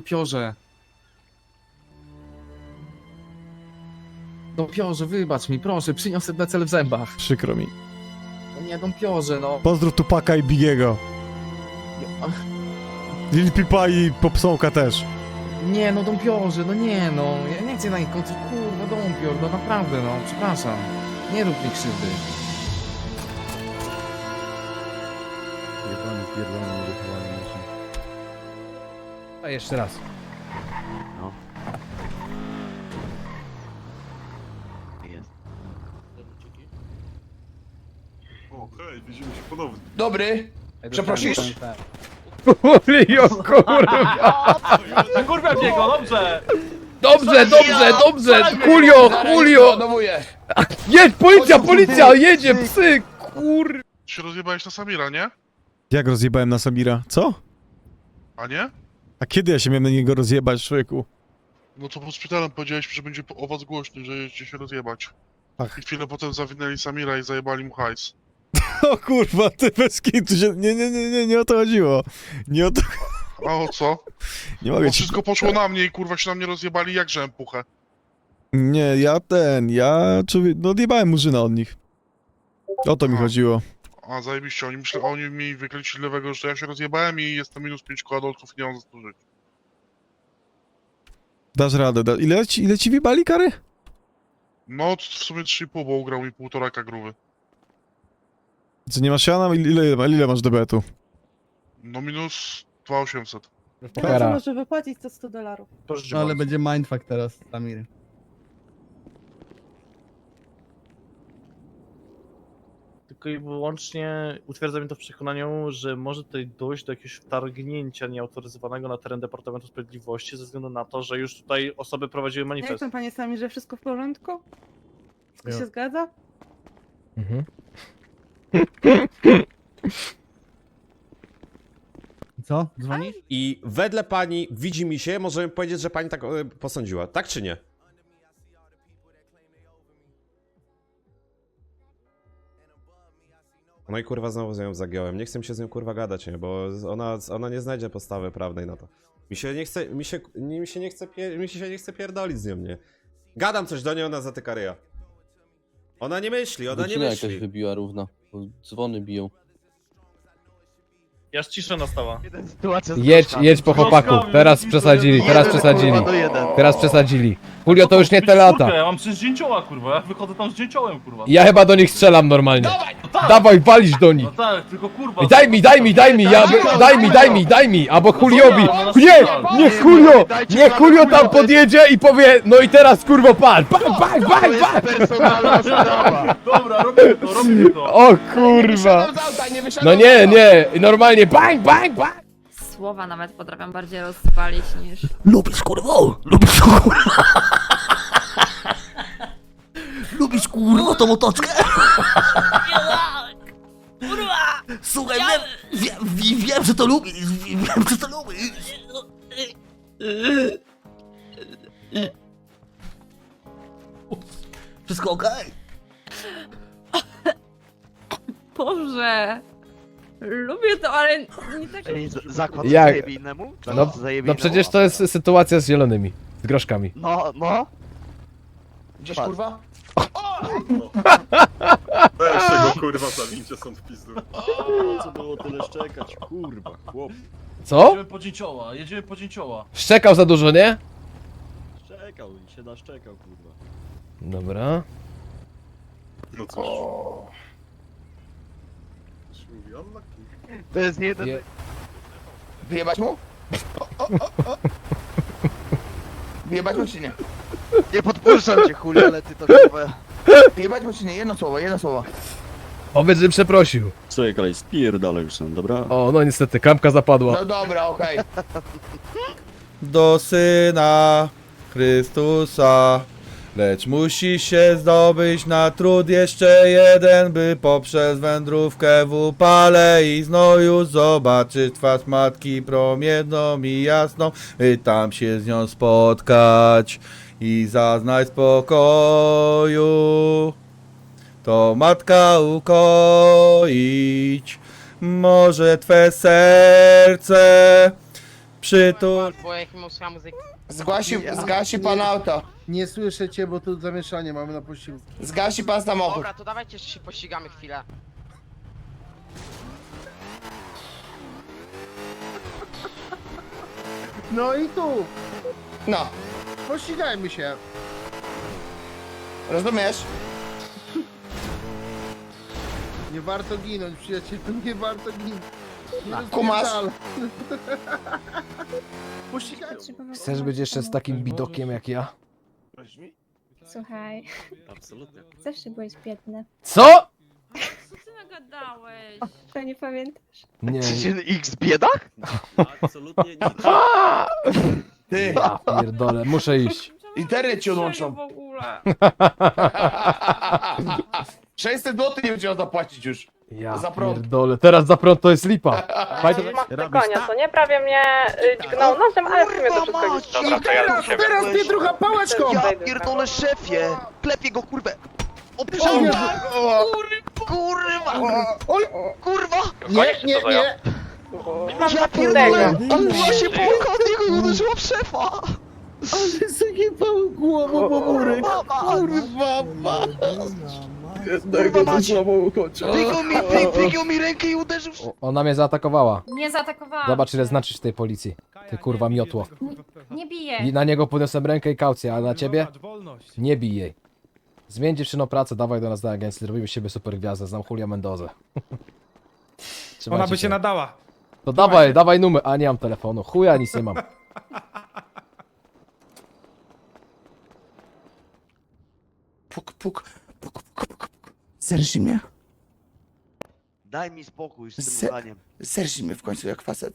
Piorze. No Piorze, wybacz mi, proszę, przyniosę na cel w zębach. Przykro mi. No nie, Piorze, no. Pozdrów Tupaka i Bigiego. Lil Pipa i Popsonka też. Nie, no Don Piorze, no nie, no. Ja nie chcę na nich kończyć, kurwa, Don Pior, no naprawdę, no, przepraszam. Nie rób mi krzywdy. Jebany, pierdolony, wychowany. A jeszcze raz. No. Jest. O, hej, widzimy się ponownie. Dobry, przeprosisz? Julio, kurwa! Kurwa w niego, dobrze! Dobrze, dobrze, dobrze! Julio, Julio! Odwołuję. Jedź, policja, policja! Jedzie, psy! Kur... Się rozjebałeś na Samira, nie? Jak rozjebałem na Samira? Co? A nie? A kiedy ja się miałem na niego rozjebać, człowieku? No to pod szpitalem powiedziałeś, że będzie po- o was głośno, że jedziecie się rozjebać. Ach. I chwilę potem zawinęli Samira i zajebali mu hajs. O kurwa, ty bez kitu się... Nie, nie, nie, nie, nie o to chodziło. Nie o to... A o co? Nie Bo mogę ci... wszystko poszło na mnie i kurwa się na mnie rozjebali jak puchę. Nie, ja ten, ja... No odjebałem murzyna od nich. O to mi Aha. chodziło. A zajebiście, oni myślą, oni mi wykręcili lewego, że ja się rozjebałem i jestem minus 5 koła dolców i nie mam za to żyć. Dasz radę, da... Ile ci, ile ci wybali kary? No w sumie 3,5, bo ugrał mi półtoraka gruby. Co, nie masz siana? Ile, ile, ile masz debetu? No minus 2,800. Teraz może wypłacić to 100 dolarów. No ale będzie mindfuck teraz, Samir. Tylko i wyłącznie utwierdza mnie to w przekonaniu, że może tutaj dojść do jakiegoś wtargnięcia nieautoryzowanego na teren Departamentu Sprawiedliwości ze względu na to, że już tutaj osoby prowadziły Jak manifest. tam panie sami, że wszystko w porządku? Wszystko Jo. się zgadza? Mhm. Co? Dzwonisz? I wedle pani widzi mi się, możemy powiedzieć, że pani tak e, posądziła. Tak czy nie? No i kurwa znowu z nią zagiąłem. Nie chcę mi się z nią kurwa gadać, nie? Bo ona, ona nie znajdzie podstawy prawnej na to. Mi się nie chce, mi się, nie, mi się nie chce, pie, mi się nie chce pierdolić z nią, nie? Gadam coś do niej, ona zatyka ryja. Ona nie myśli, ona nie Godzina jakaś myśli. wybiła równo. bo Dzwony biją. Aż cisza nastała. Jedź, jedź po chłopaku. Teraz przesadzili, teraz przesadzili. Teraz przesadzili. Julio, to już nie te lata. Ja mam przecież dzięcioła, kurwa, ja wychodzę tam z dzięciołem, kurwa. Ja chyba do nich strzelam normalnie. No tak, Dawaj, walić do nich. no tak, tylko kurwa. I daj mi, daj mi, daj mi, ja, daj mi, daj mi, daj mi, albo Juliowi. Nie, nie Julio, nie Julio tam podjedzie i powie, no i teraz kurwo pal, pal, pal, pal, pal. Dobra, robimy to, robimy to. O kurwa. No nie, nie, normalnie bang, bang, bang. Słowa nawet potrafią bardziej rozpalić niż... Lubisz kurwo? Lubisz kurwo? Lubisz kurwo tą otoczkę? Słuchaj, wiem, wiem, wiem, wiem, że to lubisz, wiem, wiem, że to lubisz. Wszystko okej? Boże! Lubię to, ale nie tak... Zakład Jak? zajebie innemu? Czy No, zajebie no innemu? przecież to jest sytuacja z zielonymi, z groszkami. No, no. Gdzieś Patrz. kurwa? Weź tego kurwa zabijcie są w pizdu. Co było tyle szczekać, kurwa, chłop. Co? Jedziemy po dzięcioła, jedziemy po dzięcioła. Szczekał za dużo, nie? Szczekał i się naszczekał, kurwa. Dobra. No cóż. Mówi Anna? To jest nie jeden... Je- Wyjebać mu? Wyjebać mu czy nie? Nie podpuszczam cię, chuj, ale ty to kurwa... Wyjebać mu czy nie? Jedno słowo, jedno słowo. Powiedz, że przeprosił. Słuchaj, kolej, spierdalaj już tam, dobra? O, no niestety, kampka zapadła. No dobra, okej. do Syna Chrystusa. Lecz musi się zdobyć na trud jeszcze jeden, by poprzez wędrówkę w upale i znoju zobaczyć twarz matki promienną i jasną, by tam się z nią spotkać i zaznać spokoju. To matka ukoić może twe serce Przytul. Bo jak mu słucha muzyki. Zgasi, zgasi pan auto. Nie słyszę cię, bo tu zamieszanie mamy na posiłku. Zgasi pan samochód. Dobra, to dawajcie jeszcze się pościgamy chwilę. No i tu! No, Pościgajmy się. rozumiesz? Nie warto ginąć, przyjacielu, nie warto ginąć. Nie Kumasz? Pościgajmy Chcesz być jeszcze z takim bidokiem jak ja? Słuchaj, Absolutnie. zawsze byłeś biedny. Co? Co ty nagadałeś? To nie pamiętasz? Nie. X biedach? Absolutnie nie. Ty, Ja pierdolę, muszę iść. internet ci odłączą. w ogóle. 600 zł nie będzie zapłacić już. Ja Za prąd. pierdolę, teraz za prąd to jest lipa. Fajnie, konia, co nie? Prawie mnie y, dźgnął nożem, ale w sumie to wszystko już Dobra, to ja teraz, teraz mnie druga pałeczką! pierdolę szefie! Klepie go kurwę! O Kurwa! Kurwa! Nie, nie, nie! Ja pierdolę! On właśnie połkał od niego i uderzyła w szefa! Ale zajebał głową po murek! Kurwa, ma! Kurwa macie! Wygiął mi, wy- wygiął mi rękę i uderzył w O, Ona mnie zaatakowała. Nie zaatakowałam. Zobacz ile znaczysz w tej policji. Ty kurwa miotło. Nie biję. I na niego podniosłem rękę i kaucję, a na ciebie? Nie bij jej. Zmień dziewczyno pracę, dawaj do nas do agencji, zrobimy z siebie super gwiazdę, znam Julia Mendozę. Ona by się nadała. To dawaj, dawaj numer, a nie mam telefonu, chuja nic nie mam. Puk, puk, puk, puk, mnie. Daj mi spokój z tym Se- uchaniem. Zerżnij mnie w końcu jak facet.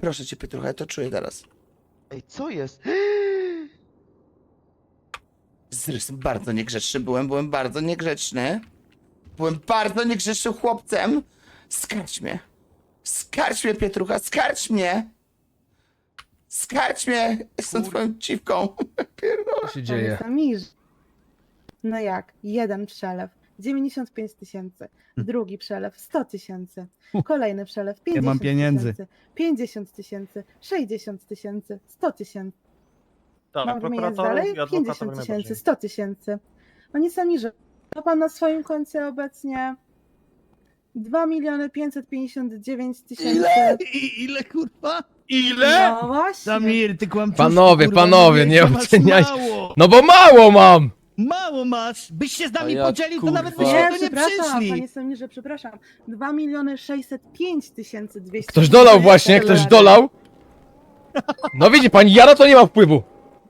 Proszę cię, Pietrucha, ja to czuję teraz. Ej, co jest? Zresztą bardzo niegrzeczny byłem, byłem bardzo niegrzeczny. Byłem bardzo niegrzecznym chłopcem. Skarć mnie. Skarć mnie, Pietrucha, skarć mnie. Skarć mnie. Jestem twoją dziwką. Pierdolę. Co się dzieje? No jak? Jeden przelew. 95 tysięcy. Drugi przelew 100 tysięcy. Kolejny przelew 50 mam pieniędzy. tysięcy. 50 tysięcy. 60 tysięcy. 100 tysięcy. Tak, Mam wymieniać dalej? i adwokatów 50 jak najbardziej. tysięcy, 100 tysięcy. Oni sami, że ma pan na swoim koncie obecnie 2 miliony 559 tysięcy. Ile? I, ile kurwa? Ile? No właśnie. Samir, ty kłamczuszku, Panowie, kurwa, panowie, nie oceniajcie. No bo mało mam! Mało masz. Byś się z nami ja, podzielił, to kurwa. nawet byśmy Nie, tu nie przepraszam, przyszli. panie Samirze, przepraszam. 2 miliony 605 tysięcy 200. Ktoś dolał właśnie, ktoś dolał. No widzi pani, ja na to nie mam wpływu.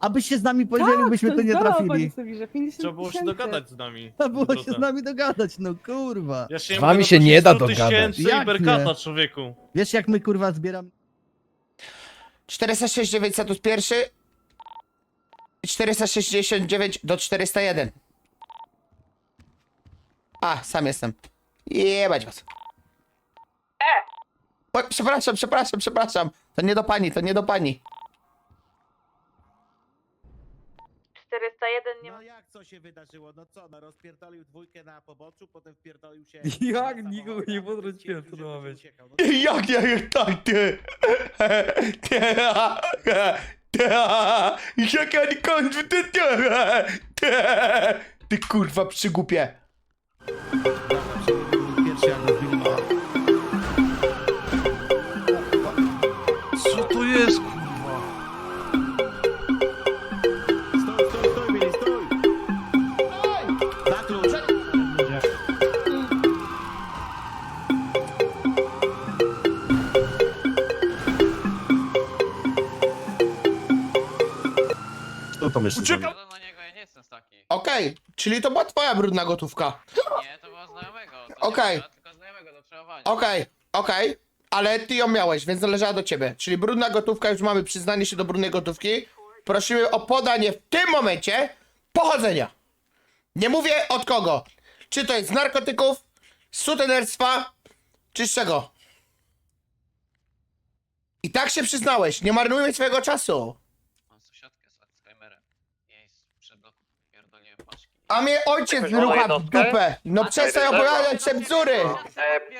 Abyś się z nami podzielił, byśmy tu nie trafili. Panie Samirze, 50 Trzeba było się tysięcy. dogadać z nami. Trzeba było się z nami dogadać, no kurwa. Ja się Z nie wami mogę się nie da doprosić 100 dogadać. tysięcy Jak berkata, nie? człowieku. Wiesz jak my kurwa zbieramy? 469 status pierwszy. I 469 do 401. A, sam jestem. Jebać was. O, przepraszam, przepraszam, przepraszam. To nie do pani, to nie do pani. 401 nie No jak co się wydarzyło? No co, no rozpierdolił dwójkę na poboczu, potem wpierdolił się... Jak nikogo nie podrzuciłem, co to ma być? Jak ja tak ty? Ty, ty, jak ja nie kończę, ty, kurwa przygupie. Co to jest, Co tam jeszcze? Uciekam! na niego, ja nie jestem taki. Okej, czyli to była twoja brudna gotówka. Nie, to była znajomego. Okej. tylko znajomego do przechowania. Okej, okej, ale ty ją miałeś, więc należała do ciebie. Czyli brudna gotówka, już mamy przyznanie się do brudnej gotówki. Prosimy o podanie w tym momencie pochodzenia. Nie mówię od kogo. Czy to jest z narkotyków, z sutenerstwa, czy z czego? I tak się przyznałeś, nie marnujmy swojego czasu. A mnie ojciec wyrucha w dupę. No przestań opowiadać te bzdury.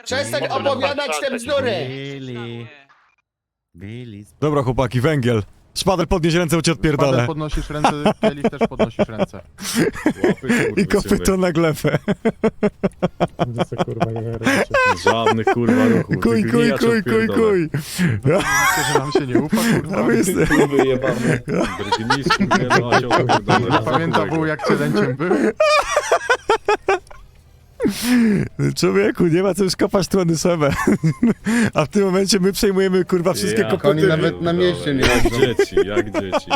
Przestań opowiadać te bzdury. Billy. Dobra chłopaki, węgiel. Szpadel podnieś ręce, bo cię odpierdolę. podnosisz ręce, Kielich też podnosisz ręce. I kopyto na glefę. Żadnych kurwa ruchów. Kuj, kuj, kuj, kuj, kuj. Myślę, że nam się nie ufa, kurwa. A my jeste- Pamięta był jak cielęciem był? Człowieku, nie ma co już kopać trony sobie. A w tym momencie my przejmujemy kurwa wszystkie kopoty. na mieście nie Jak dzieci, jak dzieci.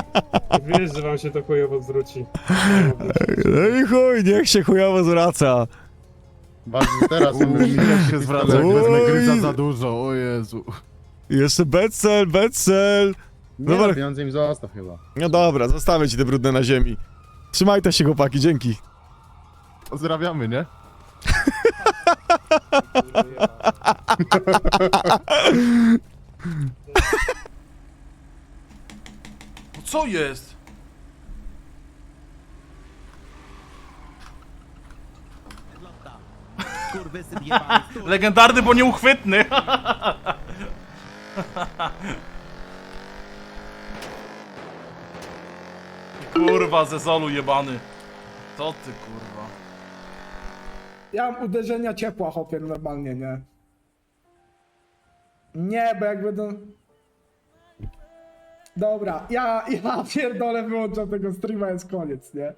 Wiesz, że wam się to chujowo zwróci. No i chuj, niech się chujowo zwraca. Bardzo teraz jak się zwraca, jak Oj. wezmę gryza za dużo, o Jezu. Jeszcze Betzel, Betzel. Dobra, pieniądze im zostaw chyba. no dobra, zostawię ci te brudne na ziemi. Trzymajcie się chłopaki, dzięki. Pozdrawiamy, nie? Co jest? Legendarny, bo nieuchwytny. Kurwa, zezolu jebany. Co ty kurwa? Ja mam uderzenia ciepła, hopie, normalnie, nie? Nie, bo jak będą... Dobra, ja, ja pierdolę, wyłączam tego streama, jest koniec, nie?